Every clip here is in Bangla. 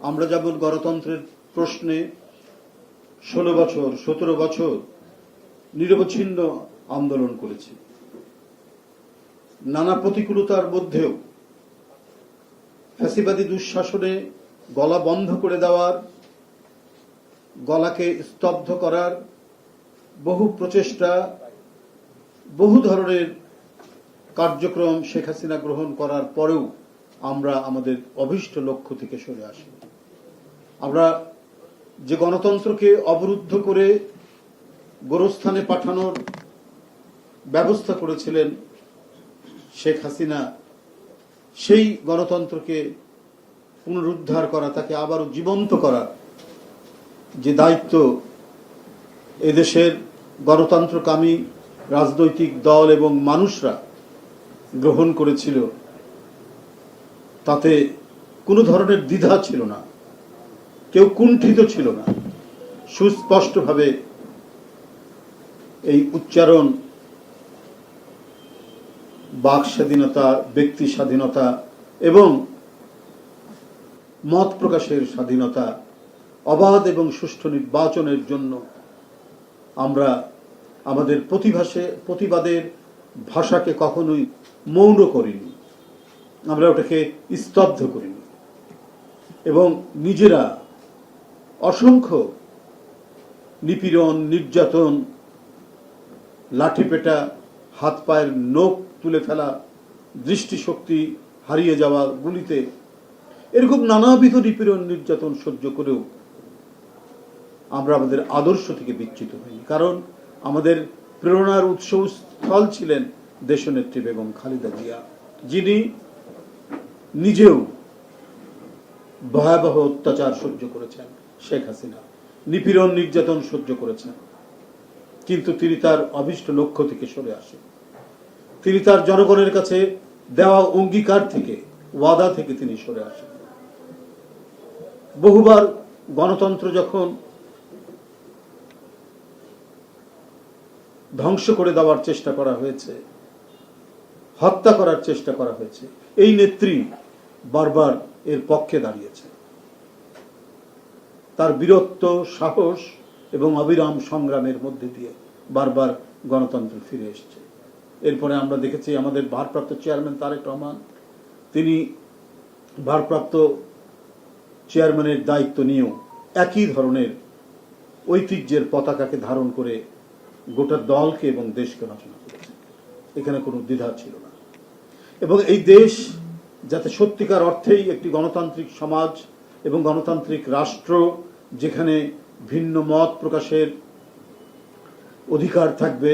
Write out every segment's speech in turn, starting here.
আমরা যেমন গণতন্ত্রের প্রশ্নে ষোলো বছর, সতেরো বছর নিরবচ্ছিন্ন আন্দোলন করেছি। নানা প্রতিকূলতার মধ্যেও ফ্যাসিবাদী দুঃশাসনে গলা বন্ধ করে দেওয়ার, গলাকে স্তব্ধ করার বহু প্রচেষ্টা, বহু ধরনের কার্যক্রম শেখ হাসিনা গ্রহণ করার পরেও আমরা আমাদের অভীষ্ট লক্ষ্য থেকে সরে আসি। আমরা যে গণতন্ত্রকে অবরুদ্ধ করে গোরস্থানে পাঠানোর ব্যবস্থা করেছিলেন শেখ হাসিনা, সেই গণতন্ত্রকে পুনরুদ্ধার করা, তাকে আবারও জীবন্ত করা যে দায়িত্ব এদেশের গণতন্ত্রকামী রাজনৈতিক দল এবং মানুষরা গ্রহণ করেছিল তাতে কোনো ধরনের দ্বিধা ছিল না, কেউ কুণ্ঠিত ছিল না। সুস্পষ্টভাবে এই উচ্চারণ, বাক স্বাধীনতা, ব্যক্তি স্বাধীনতা এবং মত প্রকাশের স্বাধীনতা, অবাধ এবং সুষ্ঠু নির্বাচনের জন্য আমরা আমাদের প্রতিভাসে, প্রতিবাদের ভাষাকে কখনোই মৌন করিনি। আমরা ওটাকে স্তব্ধ করিনি এবং নিজেরা অসংখ্য নিপীড়ন, নির্যাতন, লাঠিপেটা হাত পায়ের নখ তুলে ফেলা, দৃষ্টিশক্তি হারিয়ে যাওয়া গুলিতে এরকম নানাবিধ নিপীড়ন, নির্যাতন সহ্য করেও আমরা আমাদের আদর্শ থেকে বিচ্যুত হইনি। কারণ আমাদের প্রেরণার উৎস স্থল ছিলেন দেশনেত্রী বেগম খালেদা জিয়া। যিনি নিজেও ভয়াবহ অত্যাচার সহ্য করেছেন শেখ হাসিনা। নিপীড়ন, নির্যাতন সহ্য করেছেন। কিন্তু তিনি তার অভিষ্ট লক্ষ্য থেকে সরে আসেন। তিনি তার জনগণের কাছে দেওয়া অঙ্গীকার থেকে, ওয়াদা থেকে তিনি সরে আসেন। বহুবার গণতন্ত্র যখন ধ্বংস করে দেওয়ার চেষ্টা করা হয়েছে, হত্যা করার চেষ্টা করা হয়েছে, এই নেত্রী বারবার এর পক্ষে দাঁড়িয়েছে। তার বীরত্ব, সাহস এবং অবিরাম সংগ্রামের মধ্যে দিয়ে বারবার গণতন্ত্র ফিরে এসেছে। এরপরে আমরা দেখেছি আমাদের ভারপ্রাপ্ত চেয়ারম্যান তারেক রহমান, তিনি ভারপ্রাপ্ত চেয়ারম্যানের দায়িত্ব নিয়েও একই ধরনের ঐতিহ্যের পতাকাকে ধারণ করে গোটা দলকে এবং দেশকে রচনা করেছে এখানে কোনো দ্বিধা ছিল না। এবং এই দেশ যাতে সত্যিকার অর্থেই একটি গণতান্ত্রিক সমাজ এবং গণতান্ত্রিক রাষ্ট্র যেখানে ভিন্ন মত প্রকাশের অধিকার থাকবে,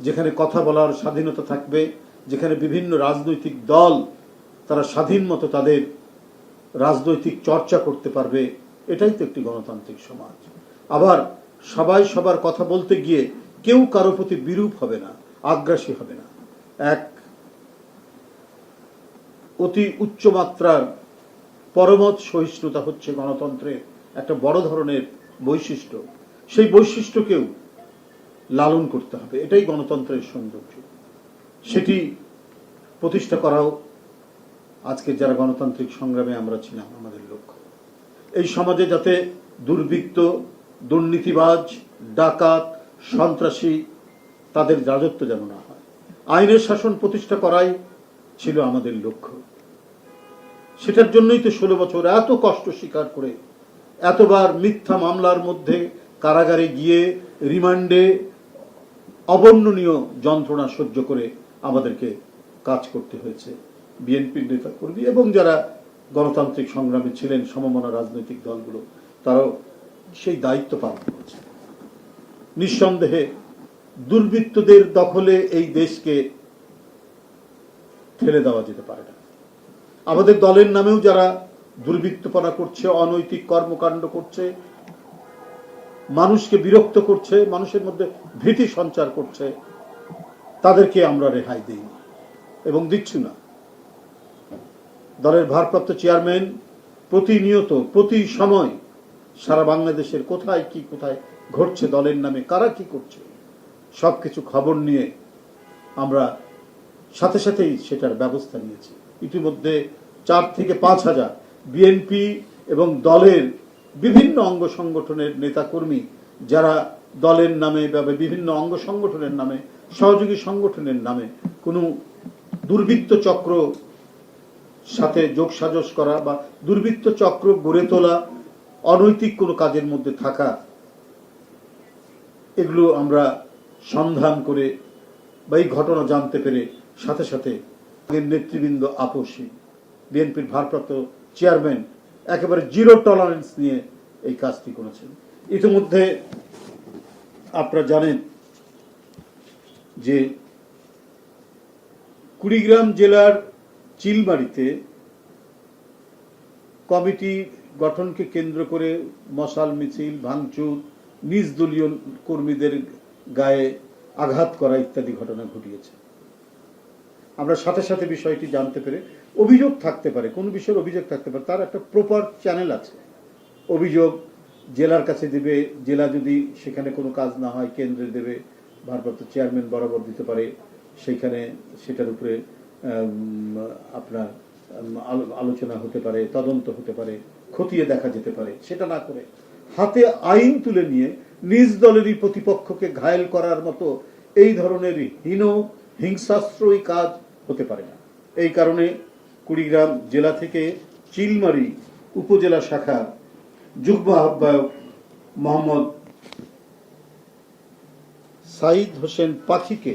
যেখানে কথা বলার স্বাধীনতা থাকবে, যেখানে বিভিন্ন রাজনৈতিক দল তারা স্বাধীন মতো তাদের রাজনৈতিক চর্চা করতে পারবে, এটাই তো একটি গণতান্ত্রিক সমাজ। আবার সবাই সবার কথা বলতে গিয়ে কেউ কারও প্রতি বিরূপ হবে না, আগ্রাসী হবে না। এক অতি উচ্চ মাত্রার পরমত সহিষ্ণুতা হচ্ছে গণতন্ত্রের একটা বড় ধরনের বৈশিষ্ট্য। সেই বৈশিষ্ট্যকেও লালন করতে হবে। এটাই গণতন্ত্রের সৌন্দর্য। সেটি প্রতিষ্ঠা করাও আজকে যারা গণতান্ত্রিক সংগ্রামে আমরা ছিলাম, আমাদের লক্ষ্য। এই সমাজে যাতে দুর্বৃত্ত, দুর্নীতিবাজ, ডাকাত, সন্ত্রাসী তাদের রাজত্ব যেন না হয়। আইনের শাসন প্রতিষ্ঠা করাই ছিল আমাদের লক্ষ্য। সেটার জন্যই তো ষোলো বছর এত কষ্ট স্বীকার করে, এতবার মিথ্যা মামলার মধ্যে কারাগারে গিয়ে রিমান্ডে অবর্ণনীয় যন্ত্রণা সহ্য করে আমাদেরকে কাজ করতে হয়েছে। বিএনপির নেতা কর্মী এবং যারা গণতান্ত্রিক সংগ্রামে ছিলেন, সমমনা রাজনৈতিক দলগুলো, তারাও সেই দায়িত্ব পালন করেছে। নিঃসন্দেহে দুর্বৃত্তদের দখলে এই দেশকে ঠেলে দেওয়া যেতে পারে না। আমাদের দলের নামেও যারা দুর্বৃত্তপনা করছে, অনৈতিক কর্মকাণ্ড করছে, মানুষকে বিরক্ত করছে, মানুষের মধ্যে ভীতি সঞ্চার করছে, তাদেরকে আমরা রেহাই দিই এবং দিচ্ছি না। দলের ভারপ্রাপ্ত চেয়ারম্যান প্রতিনিয়ত, প্রতি সময় সারা বাংলাদেশের কোথায় কি কোথায় ঘটছে, দলের নামে কারা কি করছে, সবকিছু খবর নিয়ে আমরা সাথে সাথেই সেটার ব্যবস্থা নিয়েছি। ইতিমধ্যে চার থেকে পাঁচ হাজার বিএনপি এবং দলের বিভিন্ন অঙ্গ সংগঠনের নেতাকর্মী যারা দলের নামে বা বিভিন্ন অঙ্গ সংগঠনের নামে, সহযোগী সংগঠনের নামে কোনো দুর্বৃত্ত চক্র সাথে যোগসাজস করা বা দুর্বৃত্ত চক্র গড়ে তোলা, অনৈতিক কোনো কাজের মধ্যে থাকা, এগুলো আমরা সন্ধান করে বা এই ঘটনা জানতে পেরে সাথে সাথে আগের নেতৃবৃন্দ আপোষী বিএনপির ভারপ্রাপ্ত চেয়ারম্যান একেবারে জিরো টলারেন্স নিয়ে এই কাজটি করেছেন। ইতিমধ্যে আপনারা জানেন যে কুড়িগ্রাম জেলার চিলমারিতে কমিটি গঠনকে কেন্দ্র করে মশাল মিছিল, ভাঙচুর, নিজ দলীয় কর্মীদের গায়ে আঘাত করা ইত্যাদি ঘটনা ঘটিয়েছে। আমরা সাথে সাথে বিষয়টি জানতে পেরে অভিযোগ থাকতে পারে, কোন বিষয়ের অভিযোগ থাকতে পারে, তার একটা প্রপার চ্যানেল আছে। অভিযোগ জেলার কাছে দেবে, জেলা যদি সেখানে কোনো কাজ না হয়, কেন্দ্রে দেবে, ভারপ্রাপ্ত চেয়ারম্যান বরাবর দিতে পারে সেইখানে সেটার উপরে আপনার আলোচনা হতে পারে, তদন্ত হতে পারে, খতিয়ে দেখা যেতে পারে, সেটা না করে হাতে আইন তুলে নিয়ে নিজ দলেরই প্রতিপক্ষকে ঘায়েল করার মতো এই ধরনের হীন হিংসাশ্রয়ী কাজ হতে পারে না। এই কারণে কুড়িগ্রাম জেলা থেকে চিলমারি উপজেলা শাখা যুগ্ম আহ্বায়ক মোহাম্মদ সাইদ হোসেন পাখিকে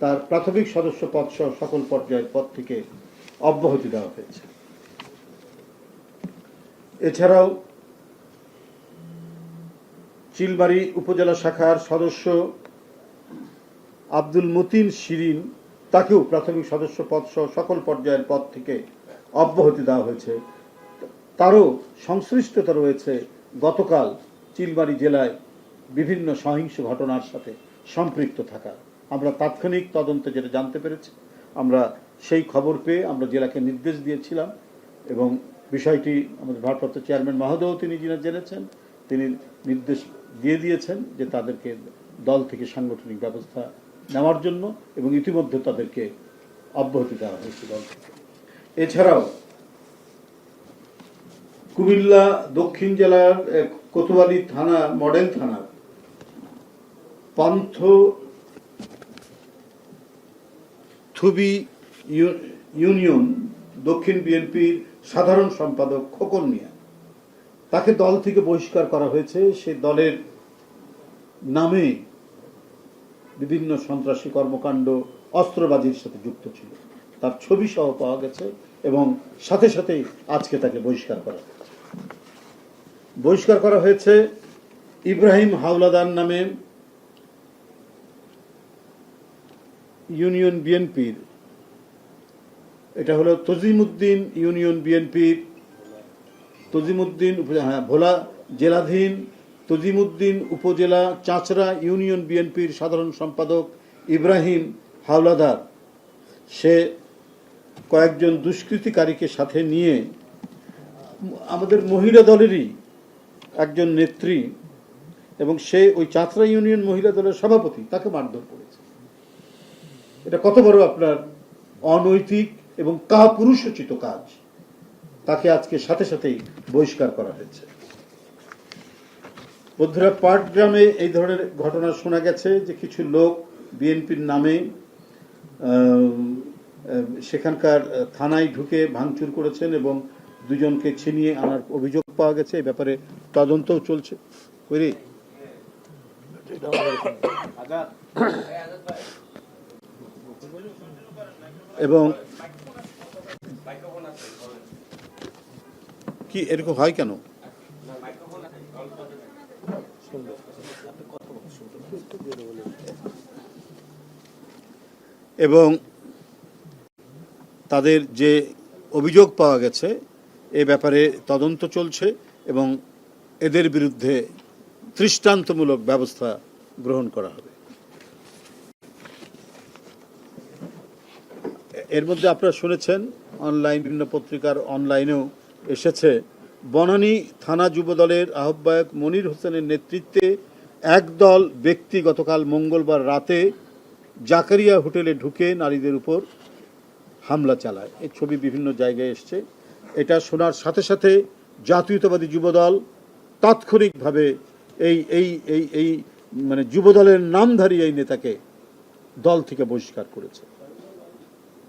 তার প্রাথমিক সদস্য পদ সহ সকল পর্যায়ের পদ থেকে অব্যাহতি দেওয়া হয়েছে। এছাড়াও চিলমারি উপজেলা শাখার সদস্য আব্দুল মতিন শিরিন তাকেও প্রাথমিক সদস্য পদ সহ সকল পর্যায়ের পদ থেকে অব্যাহতি দেওয়া হয়েছে। তারও সংশ্লিষ্টতা রয়েছে গতকাল চিলমারি জেলায় বিভিন্ন সহিংস ঘটনার সাথে সম্পৃক্ত থাকা আমরা তাৎক্ষণিক তদন্তে যেটা জানতে পেরেছি, আমরা সেই খবর পেয়ে আমরা জেলাকে নির্দেশ দিয়েছিলাম এবং বিষয়টি আমাদের ভারপ্রাপ্ত চেয়ারম্যান মহোদয় তিনি যিনি জেনেছেন, তিনি নির্দেশ দিয়ে দিয়েছেন যে তাদেরকে দল থেকে সাংগঠনিক ব্যবস্থা নেওয়ার জন্য এবং ইতিমধ্যে তাদেরকে অব্যাহতি দেওয়া হয়েছে দল এছাড়াও কুমিল্লা দক্ষিণ জেলার কোতোয়ালি থানা, মডেল থানার পান্থ থুবি ইউনিয়ন দক্ষিণ বিএনপির সাধারণ সম্পাদক খোকন মিয়া। তাকে দল থেকে বহিষ্কার করা হয়েছে। সে দলের নামে বিভিন্ন সন্ত্রাসী কর্মকাণ্ড অস্ত্রবাজির সাথে যুক্ত ছিল। তার ছবি সহ পাওয়া গেছে এবং সাথে সাথেই আজকে তাকে বহিষ্কার করা বহিষ্কার করা হয়েছে ইব্রাহিম হাওলাদার নামে ইউনিয়ন বিএনপির। এটা হলো তজিমুদ্দিন ইউনিয়ন বিএনপির। তজিমুদ্দিন হ্যাঁ ভোলা জেলাধীন তজিমুদ্দিন উপজেলা চাঁচড়া ইউনিয়ন বিএনপির সাধারণ সম্পাদক ইব্রাহিম হাওলাদার। সে কয়েকজন দুষ্কৃতিকারীকে সাথে নিয়ে আমাদের মহিলা দলেরই একজন নেত্রী এবং সে ওই চাঁচড়া ইউনিয়ন মহিলা দলের সভাপতি, তাকে মারধর করেছে। এটা কত বড় আপনার অনৈতিক এবং কাপুরুষোচিত কাজ, তাকে আজকে সাথে সাথেই বহিষ্কার করা হয়েছে। বন্ধুরা পাটগ্রামে এই ধরনের ঘটনা শোনা গেছে যে কিছু লোক বিএনপির নামে সেখানকার থানায় ঢুকে ভাঙচুর করেছেন এবং দুজনকে ছিনিয়ে আনার অভিযোগ পাওয়া গেছে। এই ব্যাপারে তদন্তও চলছে। করি এবং কি এরকম হয় কেন? এবং তাদের যে অভিযোগ পাওয়া গেছে, এ ব্যাপারে তদন্ত চলছে এবং এদের বিরুদ্ধে দৃষ্টান্তমূলক ব্যবস্থা গ্রহণ করা হবে। এর মধ্যে আপনারা শুনেছেন, অনলাইন বিভিন্ন পত্রিকার অনলাইনেও এসেছে বনানী থানা যুবদলের আহ্বায়ক মনির হোসেনের নেতৃত্বে একদল ব্যক্তি গতকাল মঙ্গলবার রাতে জাকারিয়া হোটেলে ঢুকে নারীদের উপর হামলা চালায়। এই ছবি বিভিন্ন জায়গায় এসছে। এটা শোনার সাথে সাথে জাতীয়তাবাদী যুবদল তাৎক্ষণিকভাবে এই এই এই এই মানে যুবদলের নামধারী এই নেতাকে দল থেকে বহিষ্কার করেছে।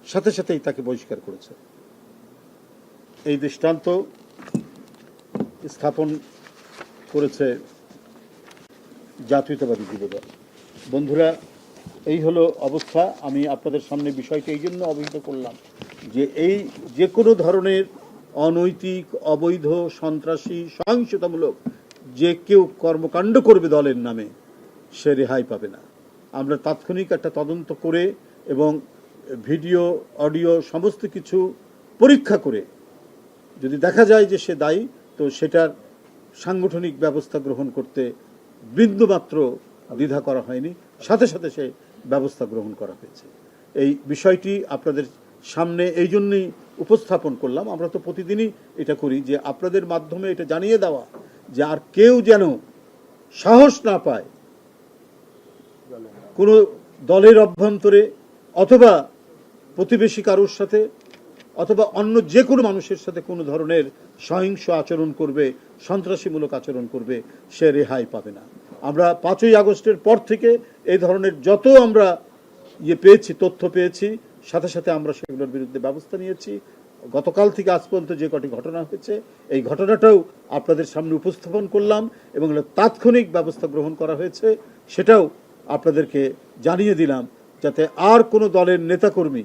সাথে সাথেই তাকে বহিষ্কার করেছে। এই দৃষ্টান্ত স্থাপন করেছে জাতীয়তাবাদী যুবদল। বন্ধুরা, এই হলো অবস্থা। আমি আপনাদের সামনে বিষয়টি এই জন্য অবহিত করলাম যে এই যে কোনো ধরনের অনৈতিক, অবৈধ, সন্ত্রাসী, সহিংসতামূলক যে কেউ কর্মকাণ্ড করবে দলের নামে, সে রেহাই পাবে না। আমরা তাৎক্ষণিক একটা তদন্ত করে এবং ভিডিও, অডিও, সমস্ত কিছু পরীক্ষা করে যদি দেখা যায় যে সে দায়ী তো সেটার সাংগঠনিক ব্যবস্থা গ্রহণ করতে বিন্দুমাত্র দ্বিধা করা হয়নি। সাথে সাথে সে ব্যবস্থা গ্রহণ করা হয়েছে। এই বিষয়টি আপনাদের সামনে এই জন্যই উপস্থাপন করলাম। আমরা তো প্রতিদিনই এটা করি যে আপনাদের মাধ্যমে এটা জানিয়ে দেওয়া যে আর কেউ যেন সাহস না পায় কোনো দলের অভ্যন্তরে অথবা প্রতিবেশী কারোর সাথে অথবা অন্য যে কোনো মানুষের সাথে কোনো ধরনের সহিংস আচরণ করবে, সন্ত্রাসীমূলক আচরণ করবে, সে রেহাই পাবে না। আমরা পাঁচই আগস্টের পর থেকে এই ধরনের যত আমরা ইয়ে পেয়েছি, তথ্য পেয়েছি, সাথে সাথে আমরা সেগুলোর বিরুদ্ধে ব্যবস্থা নিয়েছি। গতকাল থেকে আজ পর্যন্ত যে কটি ঘটনা হয়েছে, এই ঘটনাটাও আপনাদের সামনে উপস্থাপন করলাম এবং তাৎক্ষণিক ব্যবস্থা গ্রহণ করা হয়েছে, সেটাও আপনাদেরকে জানিয়ে দিলাম, যাতে আর কোনো দলের নেতাকর্মী,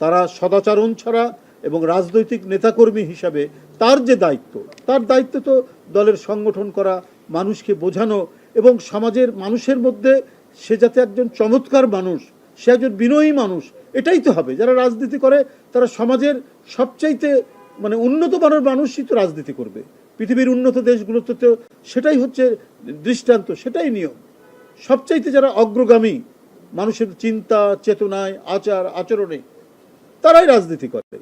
তারা সদাচরণ ছাড়া এবং রাজনৈতিক নেতাকর্মী হিসাবে তার যে দায়িত্ব, তার দায়িত্ব তো দলের সংগঠন করা, মানুষকে বোঝানো এবং সমাজের মানুষের মধ্যে সে যাতে একজন চমৎকার মানুষ, সে একজন বিনয়ী মানুষ, এটাই তো হবে। যারা রাজনীতি করে, তারা সমাজের সবচাইতে মানে উন্নত মানের মানুষই তো রাজনীতি করবে। পৃথিবীর উন্নত দেশগুলোতে তো সেটাই হচ্ছে দৃষ্টান্ত, সেটাই নিয়ম। সবচাইতে যারা অগ্রগামী, মানুষের চিন্তা, চেতনায়, আচার, আচরণে, তারাই রাজনীতি করে।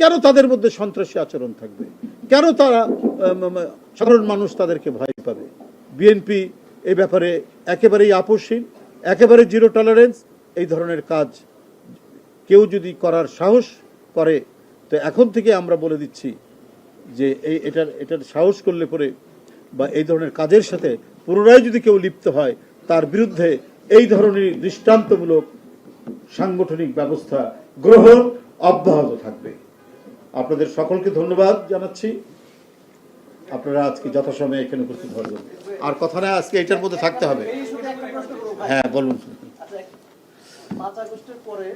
কেন তাদের মধ্যে সন্ত্রাসী আচরণ থাকবে? কেন তারা সাধারণ মানুষ তাদেরকে ভয় পাবে? বিএনপি এই ব্যাপারে একেবারেই আপোষহীন, একেবারে জিরো টলারেন্স এই ধরনের কাজ কেউ যদি করার সাহস করে, তো এখন থেকে আমরা বলে দিচ্ছি যে এই, এটার এটার সাহস করলে পরে বা এই ধরনের কাজের সাথে পুনরায় যদি কেউ লিপ্ত হয়, তার বিরুদ্ধে এই ধরনের দৃষ্টান্তমূলক সাংগঠনিক ব্যবস্থা গ্রহণ অব্যাহত থাকবে। আপনাদের সকলকে ধন্যবাদ জানাচ্ছি। আপনারা আজকে যথাসময়ে এখানে উপস্থিত জন্য আর কথা না আজকে এটার মধ্যে থাকতে হবে। হ্যাঁ বলুন। আচ্ছা, পাঁচ আগস্টের পরে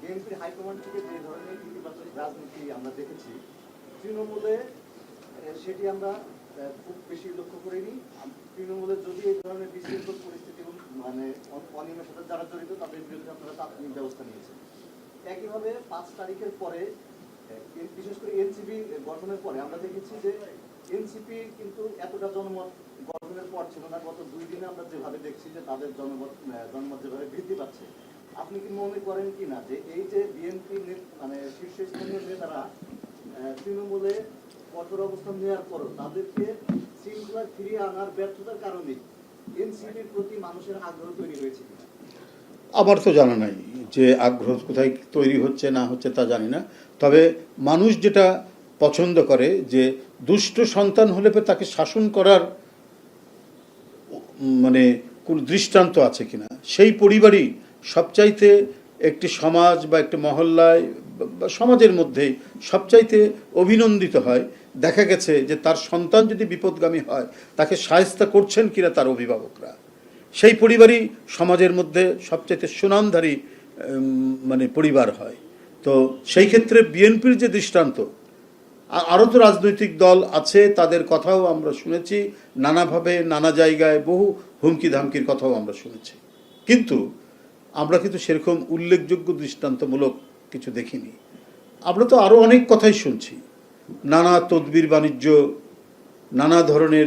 বিএনপির হাইকমান্ড থেকে যে ধরনের ইতিবাচক রাজনীতি আমরা দেখেছি তৃণমূলে সেটি আমরা খুব বেশি লক্ষ্য করিনি। তৃণমূলে যদি এই ধরনের বিশৃঙ্খল পরিস্থিতি মানে অনিয়মের সাথে যারা জড়িত তাদের বিরুদ্ধে আপনারা তাৎক্ষণিক ব্যবস্থা নিয়েছেন। একইভাবে পাঁচ তারিখের পরে বিশেষ করে এনসিপি গঠনের পরে আমরা দেখেছি যে এনসিপি কিন্তু এতটা জনমত গঠনের পর ছিল না। গত দুই দিনে আমরা যেভাবে দেখছি যে তাদের জনমত জনমত যেভাবে বৃদ্ধি পাচ্ছে, আপনি কি মনে করেন কি না যে এই যে বিএনপি মানে শীর্ষস্থানীয় নেতারা তৃণমূলে কঠোর অবস্থান নেওয়ার পরও তাদেরকে শৃঙ্খলা ফিরিয়ে আনার ব্যর্থতার কারণে এনসিপির প্রতি মানুষের আগ্রহ তৈরি হয়েছে কিনা? আমার তো জানা নাই যে আগ্রহ কোথায় তৈরি হচ্ছে, না হচ্ছে তা জানি না। তবে মানুষ যেটা পছন্দ করে যে দুষ্ট সন্তান হলে তাকে শাসন করার মানে কোন দৃষ্টান্ত আছে কিনা, সেই পরিবারই সবচাইতে একটি সমাজ বা একটি মহল্লায় বা- সমাজের মধ্যে সবচাইতে অভিনন্দিত হয়। দেখা গেছে যে তার সন্তান যদি বিপদগামী হয়, তাকে সায়স্তা করছেন কিনা তার অভিভাবকরা। সেই পরিবারই সমাজের মধ্যে সবচেয়ে সুনামধারী মানে পরিবার হয়। তো সেই ক্ষেত্রে বিএনপির যে দৃষ্টান্ত আরও তো রাজনৈতিক দল আছে, তাদের কথাও আমরা শুনেছি, নানাভাবে, নানা জায়গায় বহু হুমকি ধামকির কথাও আমরা শুনেছি। কিন্তু আমরা কিন্তু সেরকম উল্লেখযোগ্য দৃষ্টান্তমূলক কিছু দেখিনি। আমরা তো আরও অনেক কথাই শুনছি। নানা তদবির বাণিজ্য, নানা ধরনের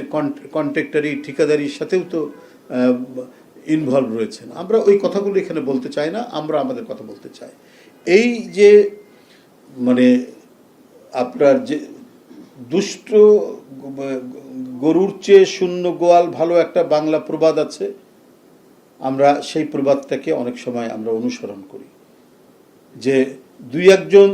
কন্ট্রাক্টারি, ঠিকাদারির সাথেও তো ইনভলভ রয়েছেন। আমরা ওই কথাগুলো এখানে বলতে চাই না, আমরা আমাদের কথা বলতে চাই। এই যে মানে আপনার যে দুষ্ট গরুর চেয়ে শূন্য গোয়াল ভালো একটা বাংলা প্রবাদ আছে, আমরা সেই প্রবাদটাকে অনেক সময় আমরা অনুসরণ করি। যে দুই একজন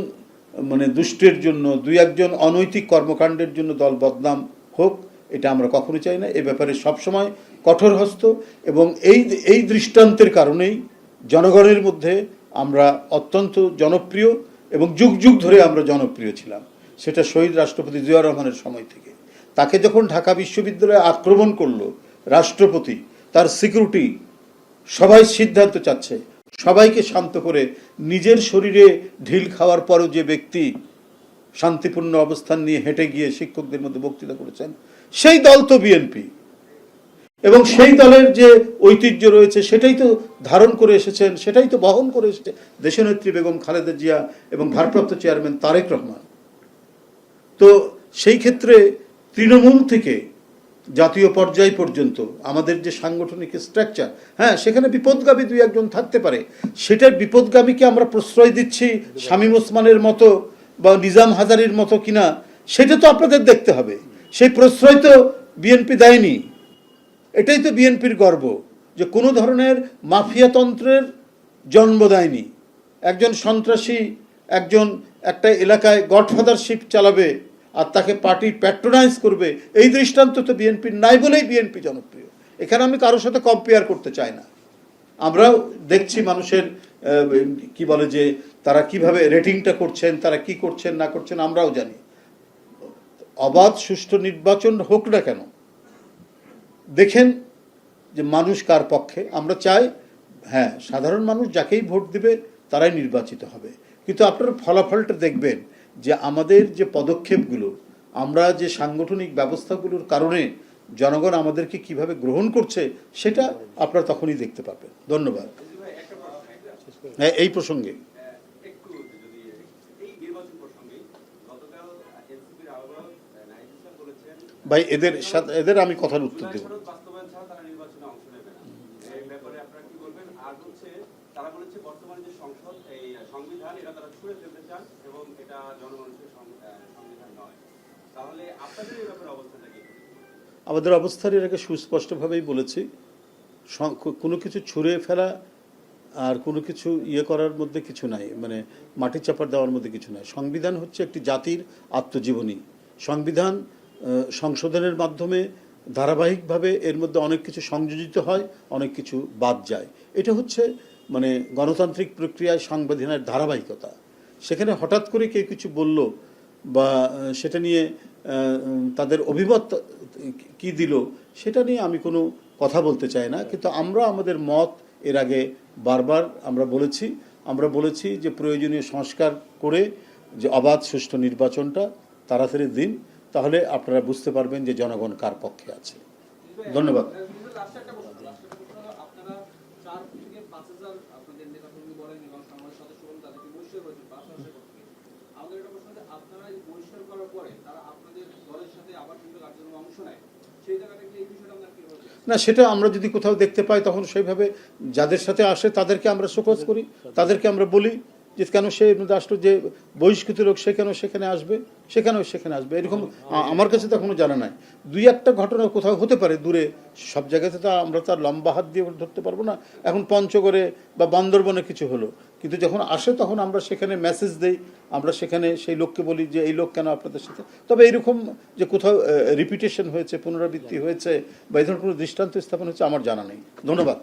মানে দুষ্টের জন্য, দুই একজন অনৈতিক কর্মকাণ্ডের জন্য দল বদনাম হোক, এটা আমরা কখনো চাই না। এ ব্যাপারে সবসময় কঠোর হস্ত এবং এই এই দৃষ্টান্তের কারণেই জনগণের মধ্যে আমরা অত্যন্ত জনপ্রিয় এবং যুগ যুগ ধরে আমরা জনপ্রিয় ছিলাম। সেটা শহীদ রাষ্ট্রপতি জিয়া রহমানের সময় থেকে। তাকে যখন ঢাকা বিশ্ববিদ্যালয়ে আক্রমণ করল রাষ্ট্রপতি, তার সিকিউরিটি সবাই সিদ্ধান্ত চাচ্ছে। সবাইকে শান্ত করে নিজের শরীরে ঢিল খাওয়ার পরও যে ব্যক্তি শান্তিপূর্ণ অবস্থান নিয়ে হেঁটে গিয়ে শিক্ষকদের মধ্যে বক্তৃতা করেছেন, সেই দল তো বিএনপি। এবং সেই দলের যে ঐতিহ্য রয়েছে, সেটাই তো ধারণ করে এসেছেন, সেটাই তো বহন করে এসেছে। দেশনেত্রী বেগম খালেদা জিয়া এবং ভারপ্রাপ্ত চেয়ারম্যান তারেক রহমান। তো সেই ক্ষেত্রে তৃণমূল থেকে জাতীয় পর্যায় পর্যন্ত আমাদের যে সাংগঠনিক স্ট্রাকচার হ্যাঁ সেখানে বিপদগামী দুই একজন থাকতে পারে। সেটার বিপদগামীকে আমরা প্রশ্রয় দিচ্ছি শামীম ওসমানের মতো বা নিজাম হাজারির মতো কিনা, সেটা তো আপনাদের দেখতে হবে। সেই প্রশ্রয় তো বিএনপি দেয়নি। এটাই তো বিএনপির গর্ব, যে কোনো ধরনের মাফিয়াতন্ত্রের জন্ম দেয়নি। একজন সন্ত্রাসী, একজন একটা এলাকায় গডফাদারশিপ চালাবে আর তাকে পার্টি প্যাট্রোনাইজ করবে, এই দৃষ্টান্ত তো বিএনপির নাই বলেই বিএনপি জনপ্রিয়। এখানে আমি কারোর সাথে কম্পেয়ার করতে চাই না। আমরাও দেখছি মানুষের কি বলে যে তারা কীভাবে রেটিংটা করছেন, তারা কি করছেন, না করছেন আমরাও জানি। অবাধ, সুষ্ঠু নির্বাচন হোক না কেন দেখেন যে মানুষ কার পক্ষে? আমরা চাই হ্যাঁ সাধারণ মানুষ যাকেই ভোট দিবে তারাই নির্বাচিত হবে। কিন্তু আপনারা ফলাফলটা দেখবেন যে আমাদের যে পদক্ষেপগুলো, আমরা যে সাংগঠনিক ব্যবস্থাগুলোর কারণে জনগণ আমাদেরকে কীভাবে গ্রহণ করছে, সেটা আপনারা তখনই দেখতে পাবেন। ধন্যবাদ। হ্যাঁ এই প্রসঙ্গে। সংবিধান এদের সাথে এদের আমি কথার উত্তর কি আমাদের অবস্থার এর আগে সুস্পষ্টভাবেই বলেছি। কোনো কিছু ছুঁড়ে ফেলা আর কোনো কিছু ইয়ে করার মধ্যে কিছু নাই। মানে মাটি চাপা দেওয়ার মধ্যে কিছু নাই। সংবিধান হচ্ছে একটি জাতির আত্মজীবনী। সংবিধান সংশোধনের মাধ্যমে ধারাবাহিকভাবে এর মধ্যে অনেক কিছু সংযোজিত হয়, অনেক কিছু বাদ যায়। এটা হচ্ছে মানে গণতান্ত্রিক প্রক্রিয়ায় সংবিধানের ধারাবাহিকতা। সেখানে হঠাৎ করে কেউ কিছু বলল বা সেটা নিয়ে তাদের অভিমত কি দিল, সেটা নিয়ে আমি কোনো কথা বলতে চাই না। কিন্তু আমরা আমাদের মত এর আগে বারবার আমরা বলেছি আমরা বলেছি যে প্রয়োজনীয় সংস্কার করে যে অবাধ সুষ্ঠু নির্বাচনটা তাড়াতাড়ি দিন। তাহলে আপনারা বুঝতে পারবেন যে জনগণ কার পক্ষে আছে ধন্যবাদ? না, সেটা আমরা যদি কোথাও দেখতে পাই, তখন সেইভাবে যাদের সাথে আসে তাদেরকে আমরা শোকজ করি, তাদেরকে আমরা বলি যে কেন সে রাষ্ট্র যে বহিষ্কৃত লোক, সে কেন সেখানে আসবে? সেখানেও সেখানে আসবে? এরকম আমার কাছে তো এখনও জানা নাই। দুই একটা ঘটনা কোথাও হতে পারে দূরে। সব জায়গাতে তো আমরা তার লম্বা হাত দিয়ে ধরতে পারব না। এখন পঞ্চগড়ে বা বান্দরবনে কিছু হলো। কিন্তু যখন আসে তখন আমরা সেখানে মেসেজ দেই। আমরা সেখানে সেই লোককে বলি যে, এই লোক কেন আপনাদের সাথে? তবে এরকম যে কোথাও রিপিটেশন হয়েছে, পুনরাবৃত্তি হয়েছে বা এই ধরনের কোনো দৃষ্টান্ত স্থাপন হয়েছে, আমার জানা নেই। ধন্যবাদ।